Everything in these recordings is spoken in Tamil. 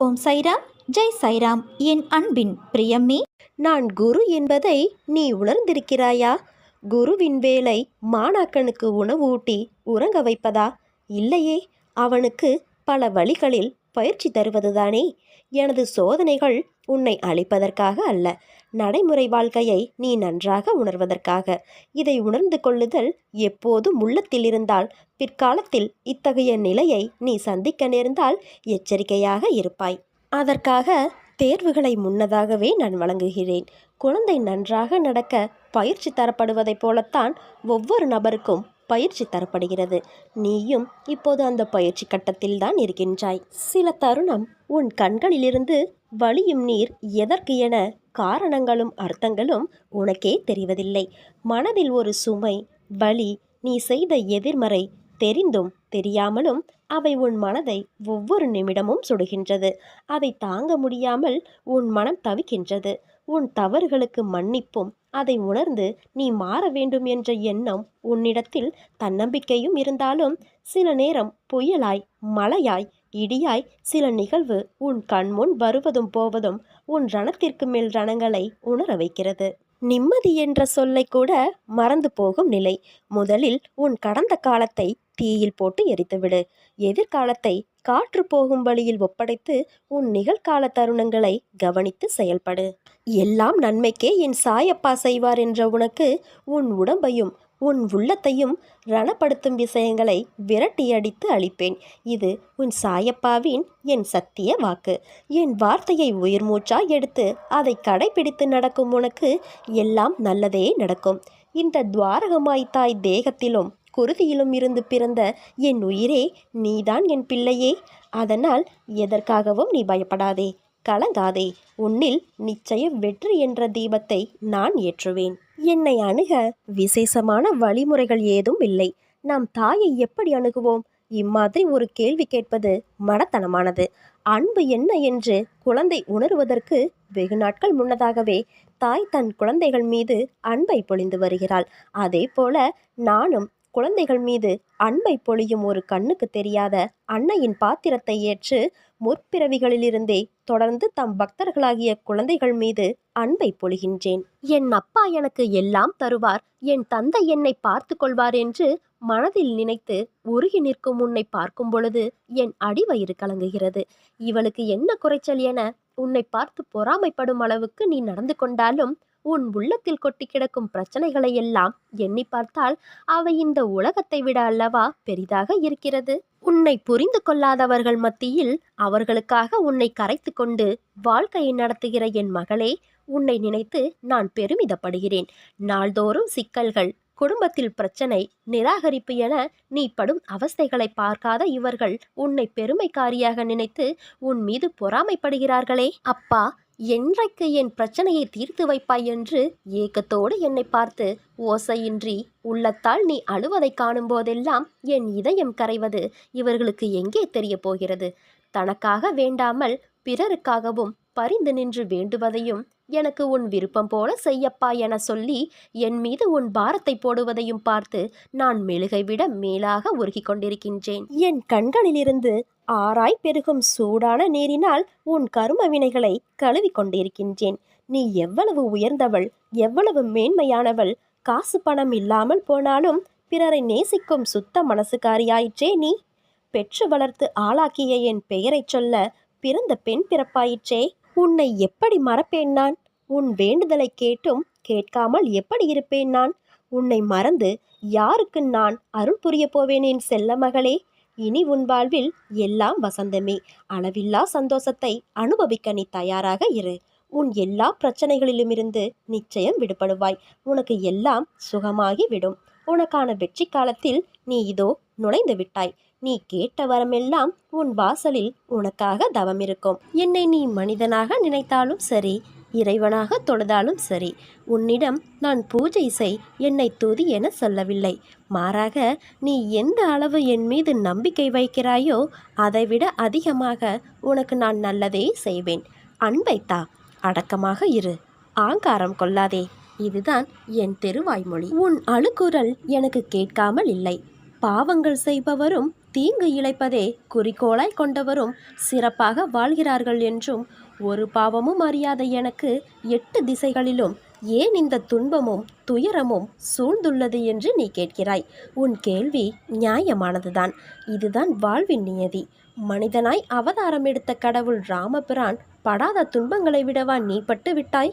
ஓம் சைராம் ஜெய் சைராம். என் அன்பின் பிரியம்மே நான் குரு என்பதை நீ உணர்ந்திருக்கிறாயா? குருவின் வேலை மாணாக்கனுக்கு உணவூட்டி உறங்க வைப்பதா? இல்லையே அவனுக்கு பல வழிகளில் பயிற்சி தருவதுதானே. எனது சோதனைகள் உன்னை அழிப்பதற்காக அல்ல. நடைமுறை வாழ்க்கையை நீ நன்றாக உணர்வதற்காக. இதை உணர்ந்து கொள்ளுதல் எப்போதும் உள்ளத்தில் இருந்தால் பிற்காலத்தில் இத்தகைய நிலையை நீ சந்திக்க நேர்ந்தால் எச்சரிக்கையாக இருப்பாய். அதற்காக தேர்வுகளை முன்னதாகவே நான் வழங்குகிறேன். குழந்தை நன்றாக நடக்க பயிற்சி தரப்படுவதைப் போலத்தான் ஒவ்வொரு நபருக்கும் பயிற்சி தரப்படுகிறது. நீயும் இப்போது அந்த பயிற்சி கட்டத்தில் தான் இருக்கின்றாய். சில தருணம் உன் கண்களிலிருந்து வழியும் நீர் எதற்கு என காரணங்களும் அர்த்தங்களும் உனக்கே தெரிவதில்லை. மனதில் ஒரு சுமை வலி நீ செய்த எதிர்மறை தெரிந்தும் தெரியாமலும் அவை உன் மனதை ஒவ்வொரு நிமிடமும் சுடுகின்றது. அதை தாங்க முடியாமல் உன் மனம் தவிக்கின்றது. உன் தவறுகளுக்கு மன்னிப்பும் அதை உணர்ந்து நீ மாற வேண்டும் என்ற எண்ணம் உன்னிடத்தில் தன்னம்பிக்கையும் இருந்தாலும் சில நேரம் புயலாய் மழையாய் இடியாய் சில நிகழ்வு உன் கண்முன் வருவதும் போவதும் உன் ரணத்திற்கு மேல் ரணங்களை உணர வைக்கிறது. நிம்மதி என்ற சொல்லை கூட மறந்து போகும் நிலை. முதலில் உன் கடந்த காலத்தை தீயில் போட்டு எரித்துவிடு. எதிர்காலத்தை காற்று போகும் வழியில் ஒப்படைத்து உன் நிகழ்கால தருணங்களை கவனித்து செயல்படு. எல்லாம் நன்மைக்கே என் சாயப்பா செய்வார் என்ற உனக்கு உன் உடம்பையும் உன் உள்ளத்தையும் ரணப்படுத்தும் விஷயங்களை விரட்டியடித்து அளிப்பேன் இது உன் சாயப்பாவின் என் சத்திய வாக்கு. என் வார்த்தையை உயிர் மூச்சாய் எடுத்து அதை கடைபிடித்து நடக்கும் உனக்கு எல்லாம் நல்லதே நடக்கும். இந்த துவாரகமாய் தாய் தேகத்திலும் குருதியிலும் இருந்து பிறந்த என் உயிரே நீதான் என் பிள்ளையே. அதனால் எதற்காகவும் நீ பயப்படாதே கலங்காதே. உன்னில் நிச்சயம் வெற்றி என்ற தீபத்தை நான் ஏற்றுவேன். என்னை அணுக விசேஷமான வழிமுறைகள் ஏதும் இல்லை. நாம் தாயை எப்படி அணுகுவோம்? இம்மாதிரி ஒரு கேள்வி கேட்பது மடத்தனமானது. அன்பு என்ன என்று குழந்தை உணருவதற்கு வெகு நாட்கள் முன்னதாகவே தாய் தன் குழந்தைகள் மீது அன்பை பொழிந்து வருகிறாள். அதே போல நானும் குழந்தைகள் மீது அன்பை பொழியும் ஒரு கண்ணுக்கு தெரியாத அன்னையின் பாத்திரத்தை ஏற்று முற்பிறவிகளிலிருந்தே தொடர்ந்து தம் பக்தர்களாகிய குழந்தைகள் மீது அன்பை பொழிகின்றேன். என் அப்பா எனக்கு எல்லாம் தருவார். என் தந்தை என்னை பார்த்து கொள்வார் என்று மனதில் நினைத்து உருகி நிற்கும் உன்னை பார்க்கும் பொழுது என் அடிவயிறு கலங்குகிறது. இவளுக்கு என்ன குறைச்சல் என உன்னை பார்த்து பொறாமைப்படும் அளவுக்கு நீ நடந்து கொண்டாலும் உன் உள்ளத்தில் கொட்டி கிடக்கும் பிரச்சனைகளை எல்லாம் எண்ணி பார்த்தால் அவை இந்த உலகத்தை விட அல்லவா பெரிதாக இருக்கிறது? உன்னை புரிந்து கொள்ளாதவர்கள் மத்தியில் அவர்களுக்காக உன்னை கரைத்து கொண்டு வாழ்க்கையை நடத்துகிற என் மகளே உன்னை நினைத்து நான் பெருமிதப்படுகிறேன். நாள்தோறும் சிக்கல்கள் குடும்பத்தில் பிரச்சனை நிராகரிப்பு என நீ படும் அவஸ்தைகளை பார்க்காத இவர்கள் உன்னை பெருமைக்காரியாக நினைத்து உன் மீது பொறாமைப்படுகிறார்களே. அப்பா என்றைக்கு என் பிரச்சனையை தீர்த்து வைப்பாய் என்று ஏக்கத்தோடு என்னை பார்த்து ஓசையின்றி உள்ளத்தால் நீ அழுவதை காணும் போதெல்லாம் என் இதயம் கரைவது இவர்களுக்கு எங்கே தெரிய போகிறது? தனக்காக வேண்டாமல் பிறருக்காகவும் பரிந்து நின்று வேண்டுவதையும் எனக்கு உன் விருப்பம் போல செய்யப்பா என சொல்லி என் மீது உன் பாரத்தை போடுவதையும் பார்த்து நான் மெழுகை விட மேலாக உருகிக் கொண்டிருக்கின்றேன். என் கண்களிலிருந்து ஆராய் பெருகும் சூடான நீரினால் உன் கரும வினைகளை கழுவி கொண்டிருக்கின்றேன். நீ எவ்வளவு உயர்ந்தவள் எவ்வளவு மேன்மையானவள் காசு பணம் இல்லாமல் போனாலும் பிறரை நேசிக்கும் சுத்த மனசுக்காரியாயிற்றே நீ? பெற்று வளர்த்து ஆளாக்கிய என் பெயரைச் சொல்ல பிறந்த பெண் பிறப்பாயிற்றே? உன்னை எப்படி மறப்பேன் நான்? உன் வேண்டுதலை கேட்டும் கேட்காமல் எப்படி இருப்பேன் நான்? உன்னை மறந்து யாருக்கு நான் அருள் புரிய போவேன் என் செல்ல மகளே இனி உன் வாழ்வில் எல்லாம் வசந்தமே. அளவில்லா சந்தோஷத்தை அனுபவிக்க நீ தயாராக இரு. உன் எல்லா பிரச்சனைகளிலுமிருந்து நிச்சயம் விடுபடுவாய். உனக்கு எல்லாம் சுகமாகி விடும் உனக்கான வெற்றி காலத்தில் நீ இதோ நுழைந்து விட்டாய். நீ கேட்ட வரமெல்லாம் உன் வாசலில் உனக்காக தவம் இருக்கும். என்னை நீ மனிதனாக நினைத்தாலும் சரி இறைவனாக தொழுதாலும் சரி உன்னிடம் நான் பூஜை செய் என்னை தூதி என சொல்லவில்லை. மாறாக நீ எந்த அளவு என் மீது நம்பிக்கை வைக்கிறாயோ அதைவிட அதிகமாக உனக்கு நான் நல்லதே செய்வேன். அன்பைத்தா அடக்கமாக இரு. ஆங்காரம் கொள்ளாதே. இதுதான் என் தெருவாய்மொழி. உன் அழுக்குரல் எனக்கு கேட்காமல் இல்லை. பாவங்கள் செய்பவரும் தீங்கு இழைப்பதே குறிக்கோளாய் கொண்டவரும் சிறப்பாக வாழ்கிறார்கள் என்றும் ஒரு பாவமும் அறியாத எனக்கு எட்டு திசைகளிலும் ஏன் இந்த துன்பமும் துயரமும் சூழ்ந்துள்ளது என்று நீ கேட்கிறாய்? உன் கேள்வி நியாயமானதுதான். இதுதான் வாழ்வின் நியதி. மனிதனாய் அவதாரம் எடுத்த கடவுள் ராமபிரான் படாத துன்பங்களை விடவா நீ பட்டு விட்டாய்?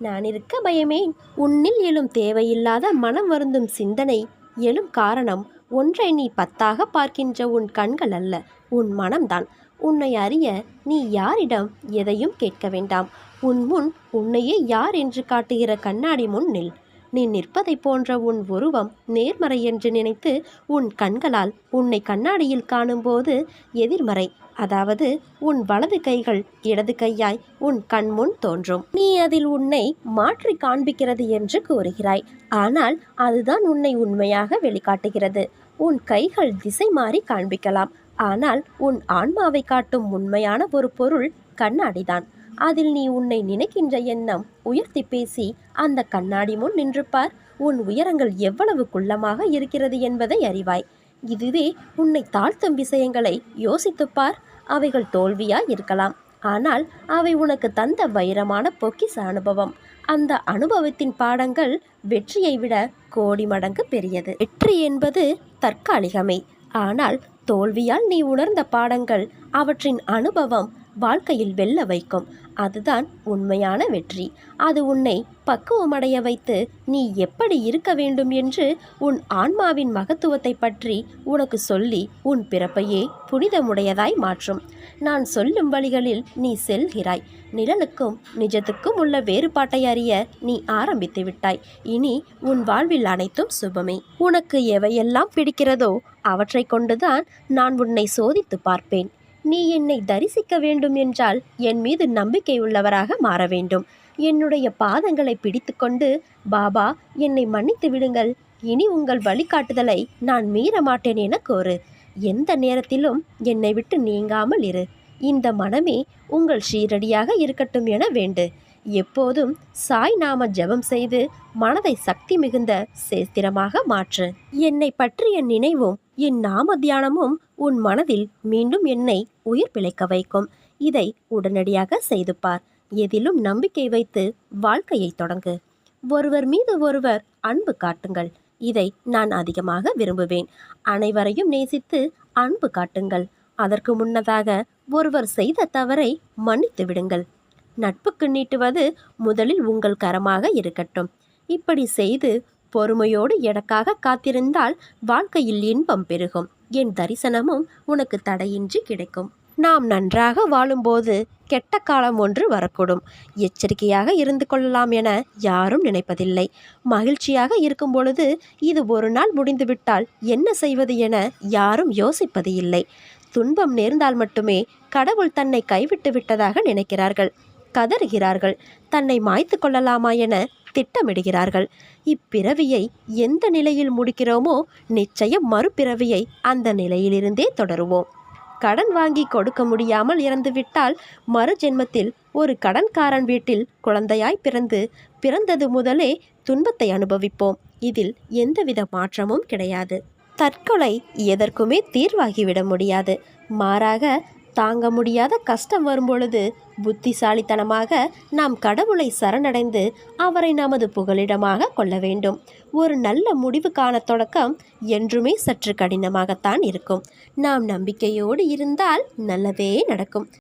நான் இருக்க பயமேன். உன்னில் எழும் தேவையில்லாத மனம் வருந்தும் சிந்தனை எழும் காரணம். ஒன்றை நீ பத்தாக பார்க்கின்ற உன் கண்கள் அல்ல உன் மனம்தான். உன்னை அறிய நீ யாரிடம் எதையும் கேட்க வேண்டாம். உன் முன் உன்னையே யார் என்று காட்டுகிற கண்ணாடி முன் நில். நீ நிற்பதைப் போன்ற உன் உருவம் நேர்மறை என்று நினைத்து உன் கண்களால் உன்னை கண்ணாடியில் காணும்போது எதிர்மறை. அதாவது உன் வலது கைகள் இடது கையாய் உன் கண்முன் தோன்றும். நீ அதில் உன்னை மாற்றி காண்பிக்கிறது என்று கூறுகிறாய். ஆனால் அதுதான் உன்னை உண்மையாக வெளிக்காட்டுகிறது. உன் கைகள் திசை மாறி காண்பிக்கலாம். ஆனால் உன் ஆன்மாவை காட்டும் உண்மையான ஒரு பொருள் கண்ணாடிதான். அதில் நீ உன்னை நினைக்கின்ற எண்ணம் உயர்த்தி பேசி அந்த கண்ணாடி முன் நின்று பார் உன் உயரங்கள் எவ்வளவு குள்ளமாக இருக்கிறது என்பதை அறிவாய். இதுவே உன்னை தாழ்த்தும் விஷயங்களை யோசித்துப்பார். அவைகள் தோல்வியாக இருக்கலாம். ஆனால் அவை உனக்கு தந்த வைரமான பொக்கிச அனுபவம். அந்த அனுபவத்தின் பாடங்கள் வெற்றியை விட கோடி மடங்கு பெரியது. வெற்றி என்பது தற்காலிகமே. ஆனால் தோல்வியால் நீ உணர்ந்த பாடங்கள் அவற்றின் அனுபவம் வாழ்க்கையில் வெல்ல வைக்கும். அதுதான் உண்மையான வெற்றி. அது உன்னை பக்குவமடைய வைத்து நீ எப்படி இருக்க வேண்டும் என்று உன் ஆன்மாவின் மகத்துவத்தை பற்றி உனக்கு சொல்லி உன் பிறப்பையே புனிதமுடையதாய் மாற்றும். நான் சொல்லும் வழிகளில் நீ செல்கிறாய். நிழலுக்கும் நிஜத்துக்கும் உள்ள வேறுபாட்டை அறிய நீ ஆரம்பித்து விட்டாய். இனி உன் வாழ்வில் அனைத்தும் சுபமே. உனக்கு எவையெல்லாம் பிடிக்கிறதோ அவற்றை கொண்டுதான் நான் உன்னை சோதித்து பார்ப்பேன். நீ என்னை தரிசிக்க வேண்டும் என்றால் என் மீது நம்பிக்கை உள்ளவராக மாற வேண்டும். என்னுடைய பாதங்களை பிடித்துக்கொண்டு பாபா என்னை மன்னித்து விடுங்கள். இனி உங்கள் வழிகாட்டுதலை நான் மீற மாட்டேன் என கோரு எந்த நேரத்திலும் என்னை விட்டு நீங்காமல் இரு. இந்த மனமே உங்கள் ஷீரடியாக இருக்கட்டும் என வேண்டு. எப்போதும் சாய் நாம ஜெபம் செய்து மனதை சக்தி மிகுந்த சேஸ்திரமாக மாற்று. என்னை பற்றிய நினைவும் என் நாம தியானமும் உன் மனதில் மீண்டும் என்னை உயிர் பிழைக்க வைக்கும். இதை உடனடியாக செய்து பார். எதிலும் நம்பிக்கை வைத்து வாழ்க்கையை தொடங்கு. ஒருவர் மீது ஒருவர் அன்பு காட்டுங்கள். இதை நான் அதிகமாக விரும்புவேன். அனைவரையும் நேசித்து அன்பு காட்டுங்கள். அதற்கு முன்னதாக ஒருவர் செய்த தவறை மன்னித்து விடுங்கள். நட்புக்கு நீட்டுவது முதலில் உங்கள் கரமாக இருக்கட்டும். இப்படி செய்து பொறுமையோடு எனக்காக காத்திருந்தால் வாழ்க்கையில் இன்பம் பெருகும். என் தரிசனமும் உனக்கு தடையின்றி கிடைக்கும். நாம் நன்றாக வாழும்போது கெட்ட காலம் ஒன்று வரக்கூடும். எச்சரிக்கையாக இருந்து கொள்ளலாம் என யாரும் நினைப்பதில்லை. மகிழ்ச்சியாக இருக்கும் பொழுது இது ஒரு நாள் முடிந்துவிட்டால் என்ன செய்வது என யாரும் யோசிப்பது இல்லை துன்பம் நேர்ந்தால் மட்டுமே கடவுள் தன்னை கைவிட்டு விட்டதாக நினைக்கிறார்கள். கதறுகிறார்கள். தன்னை மாய்த்து கொள்ளலாமா என திட்டமிடுகிறார்கள். இப்பிறவியை எந்த நிலையில் முடிக்கிறோமோ நிச்சயம் மறுபிறவியை அந்த நிலையிலிருந்தே தொடருவோம். கடன் வாங்கி கொடுக்க முடியாமல் இறந்துவிட்டால் மறு ஜென்மத்தில் ஒரு கடன்காரன் வீட்டில் குழந்தையாய் பிறந்து பிறந்தது முதலே துன்பத்தை அனுபவிப்போம். இதில் எந்தவித மாற்றமும் கிடையாது. தற்கொலை எதற்குமே தீர்வாகிவிட முடியாது. மாறாக தாங்க முடியாத கஷ்டம் வரும்பொழுது புத்திசாலித்தனமாக நாம் கடவுளை சரணடைந்து அவரை நமது புகலிடமாக கொள்ள வேண்டும். ஒரு நல்ல முடிவுக்கான தொடக்கம் என்றுமே சற்று கடினமாகத்தான் இருக்கும். நாம் நம்பிக்கையோடு இருந்தால் நல்லதே நடக்கும்.